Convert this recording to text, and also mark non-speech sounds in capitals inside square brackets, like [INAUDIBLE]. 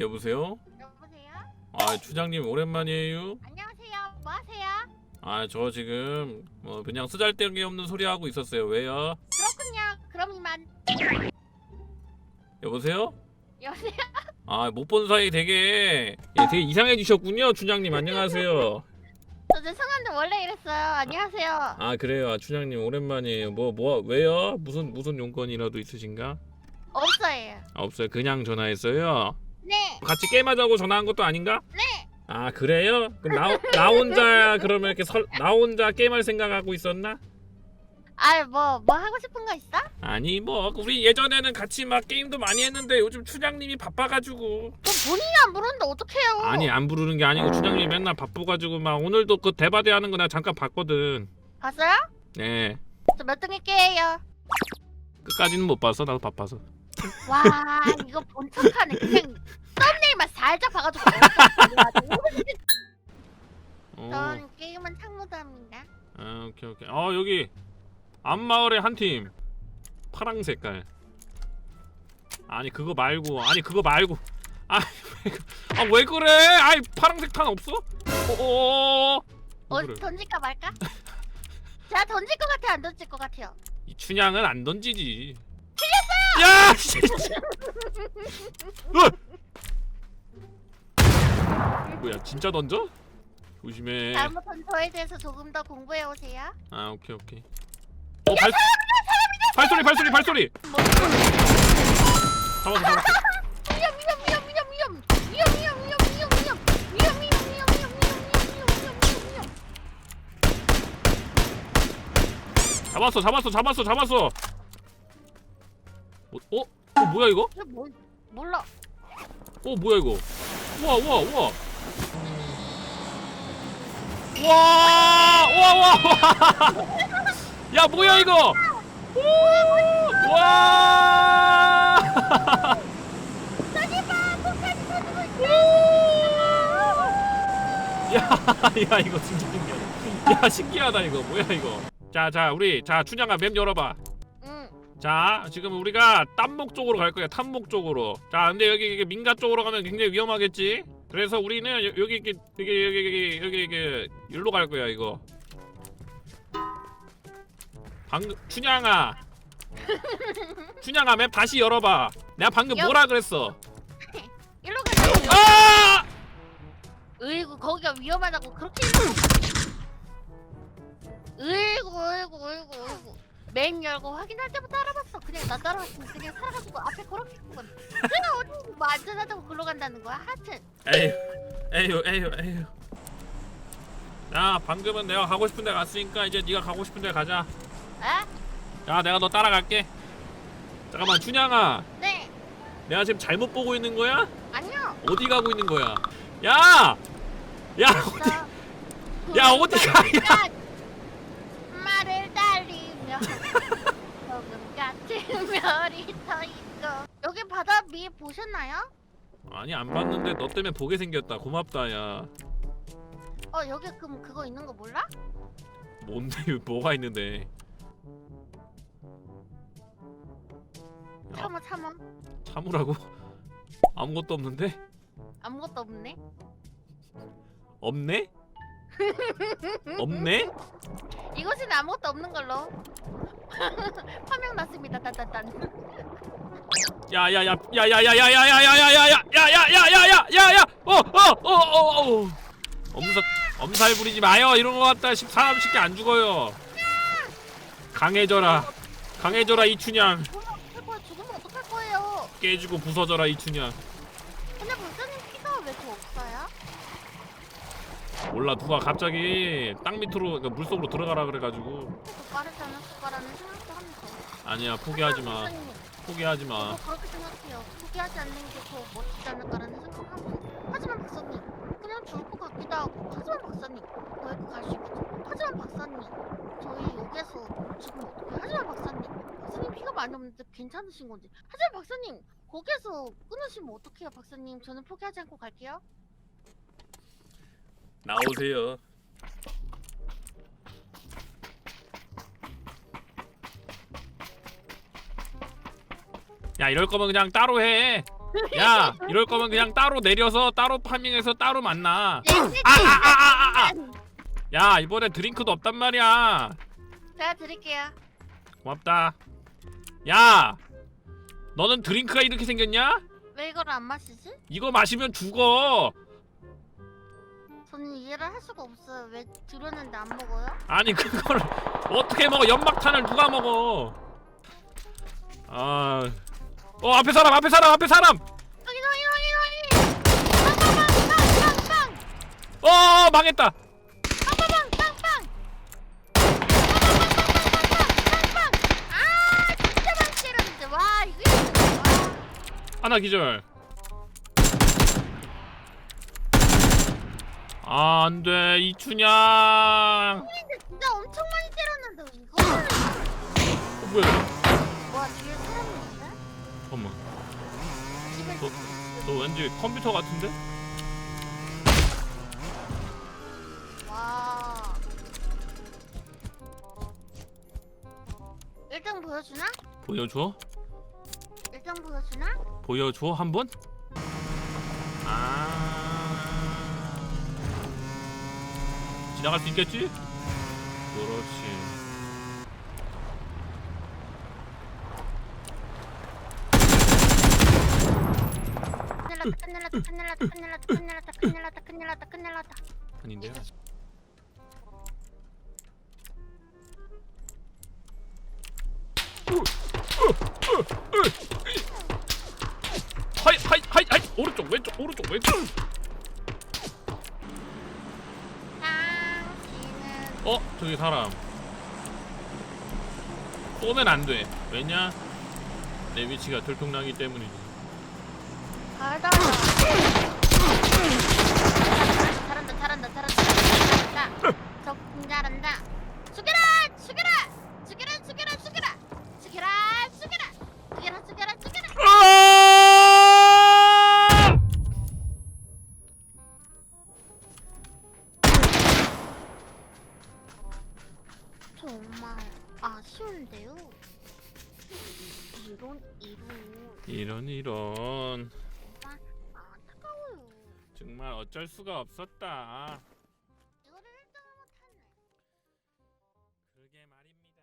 여보세요? 여보세요? 아 추장님 오랜만이에요. 안녕하세요. 뭐 하세요? 아 저 지금 뭐 그냥 쓰잘데기 없는 소리 하고 있었어요. 왜요? 그렇군요. 그럼 이만. 여보세요? 여보세요? 아 못 본 사이 되게 예, 되게 이상해지셨군요. 추장님 안녕하세요. [LAUGHS] 저 죄송한데 원래 이랬어요. 안녕하세요. 아 그래요. 아, 추장님 오랜만이에요. 뭐 뭐 왜요? 무슨 무슨 용건이라도 있으신가? 없어요. 아, 없어요. 그냥 전화했어요. 네. 같이 게임하자고 전화한 것도 아닌가? 네. 아 그래요? 그럼 나, 나 혼자 그러면 이렇게 설, 나 혼자 게임할 생각하고 있었나? 아, 뭐, 뭐 하고 싶은 거 있어? 아니 뭐 우리 예전에는 같이 막 게임도 많이 했는데 요즘 추장님이 바빠가지고 그 본인이 안 부르는데 어떡해요? 아니 안 부르는 게 아니고 추장님이 맨날 바빠가지고 막 오늘도 그 대바대 하는 거 내가 잠깐 봤거든 봤어요? 네 저 몇 등일게요. 끝까지는 못 봤어 나도 바빠서 와, 이거 본 척하네. 그냥 썸네일만 살짝 봐가지고. 어, 전 게임은 창무도합니다. 아 오케이 오케이 어 여기 앞마을에 한 팀 파랑 색깔 아니 그거 말고 아니 그거 말고 아왜 그래 아이 파랑색 탄 없어? 어어어 어, 던질까 말까? 제가 던질 것 같아, 안 던질 것 같아요? 이 춘향은 안 던지지. 야, 씨. 어! 뭐야, 진짜 던져? 조심해. 다음부터는 저에 대해서 조금 더 공부해 오세요. 아, 오케이 오케이. 어, 발 발소리, 발소리, 발소리. 잡았어, 잡았어. 위험 위험 위험 위험 위험 위험 위험 위험 위험 위험 위험 위험 위험 위험 위험 위험 위험 위험 위험 잡았어, 잡았어, 잡았어, 잡았어. 어, 어, 어 뭐야 이거? 이거 뭐 몰라 어, 뭐야 이거? 우와, 우와, 우와. 와, 와, 와, 와. 야, 뭐야 이거? 오, 와. 저기 봐 폭탄이 터지고 있어 야, 야 이거 진짜 신기하다. 야, 신기하다 이거. 뭐야 이거? 자, 자, 우리 자 춘향아 맵 열어봐. 응 자, 지금 우리가 땀목 쪽으로 갈 거야. 탐목 쪽으로. 자, 근데 여기 이게 민가 쪽으로 가면 굉장히 위험하겠지? 그래서 우리는 여, 여기 이렇게 여기 여기 여기 여기 여기 일로 갈 거야 이거. 방금 춘향아. [LAUGHS] 춘향아 맵 다시 열어봐. 내가 방금 여- 뭐라 그랬어? [LAUGHS] 일로 가자 아! 으이구 거기가 위험하다고 그렇게 [LAUGHS] 으이구 으이구 으이구 으이구 맨 열고 확인할 때부터 알아봤어 그냥 나 따라왔으면 그냥 살아가지고 앞에 걸어붙고 내가 어디 뭐 안전하다고 글로 간다는 거야 하여튼 에휴, 에휴, 에휴, 에휴. 야, 방금은 내가 가고 싶은 데 갔으니까 이제 네가 가고 싶은 데 가자. 에? 야, 내가 너 따라갈게. 잠깐만, 춘향아. 네 내가 지금 잘못 보고 있는 거야? 아니요 어디 가고 있는 거야? 야! 야, 어디? 야, 어디 가? 야! 말을 달리며 조금 같은 별이 서 있고 여기 바다 미 보셨나요? 아니, 안 봤는데 너 때문에 보게 생겼다. 고맙다, 야. 어 여기 그럼 그거 있는 거 몰라? 뭔데, [LAUGHS] 뭐가 있는데? 야, 참아 참아 참으라고? [LAUGHS] 아무것도 없는데? 아무것도 없네 없네? [LAUGHS] 없네? 이곳은 아무것도 없는 걸로 화명 났습니다 딴딴딴 야야 야야야야야야야야야야야야야야야야야 어어어어어 엄살 엄살 부리지 마요 이런 거 십- 사람 쉽게 안 죽어요 강해져라 강해져라 이춘향 어떡할 거야 죽으면 어떡할 거예요 깨지고 부서져라 이춘향 근데 박사님 피가 왜 더 없어요? 몰라 누가 갑자기 땅 밑으로 그러니까 물 속으로 들어가라 그래가지고. 또 빠르지 않았을까라는 생각도 합니다 아니야 포기하지 마. 포기하지 마. 저도 그렇게 생각해요. 포기하지 않는 게 더 멋지지 않을까라는 생각하고 하지만 박사님 그냥 죽을 것 같기도 하고 하지만 박사님 여기 갈수 있거든 하지만 박사님 저희 여기에서 죽으면 어떡해? 하지만 박사님 박사님 피가 많이 없는데 괜찮으신 건지. 하지만 박사님 거기에서 끊으시면 어떡해요? 박사님 저는 포기하지 않고 갈게요 나오세요. 야 이럴 거면 그냥 따로 해. 야 이럴 거면 그냥 따로 내려서 따로 파밍해서 따로 만나. 네, 아아아 아 아. 야 이번에 드링크도 없단 말이야. 제가 드릴게요. 고맙다. 야 너는 드링크가 이렇게 생겼냐? 왜 이걸 안 마시지? 이거 마시면 죽어 저는 이해를 할 수가 없어요. 왜 들었는데 안 먹어요? 아니 그걸 어떻게 먹어 연막탄을 누가 먹어 아 어 앞에 사람 앞에 사람 앞에 사람 여기 여기 여기 여기. 빵빵빵빵빵빵. 어 망했다 빵빵빵빵빵. 빵빵빵빵빵빵빵. 아 진짜 많이 때렸는데 와 이거 진짜 와. 하나 기절 아 안돼 이춘향 근데 진짜 엄청 많이 때렸는데 이거를 어, 뭐야 와 뒤에 사람 있네? 잠깐만 어? 너 왠지 컴퓨터 같은데? 와 1등 보여주나? 보여줘 1등 보여주나? 보여줘 한번? 아 지나갈 수 있겠지? 그렇지. 큰일 났다 큰일 났다 큰일 났다 큰일 났다 큰일 났다 큰일 났다 큰일 났다 아닌데요? 하이 하이 하이 하이 오른쪽 왼쪽 오른쪽 왼쪽 어? 저기 사람. 쏘면 안돼. 왜냐? 내 위치가 들통나기 때문이지. 달달아 잘한다 잘한다 잘한다. 잘한다. 적군 잘한다 이런 이런. 정말 어쩔 수가 없었다. 그러게 말입니다.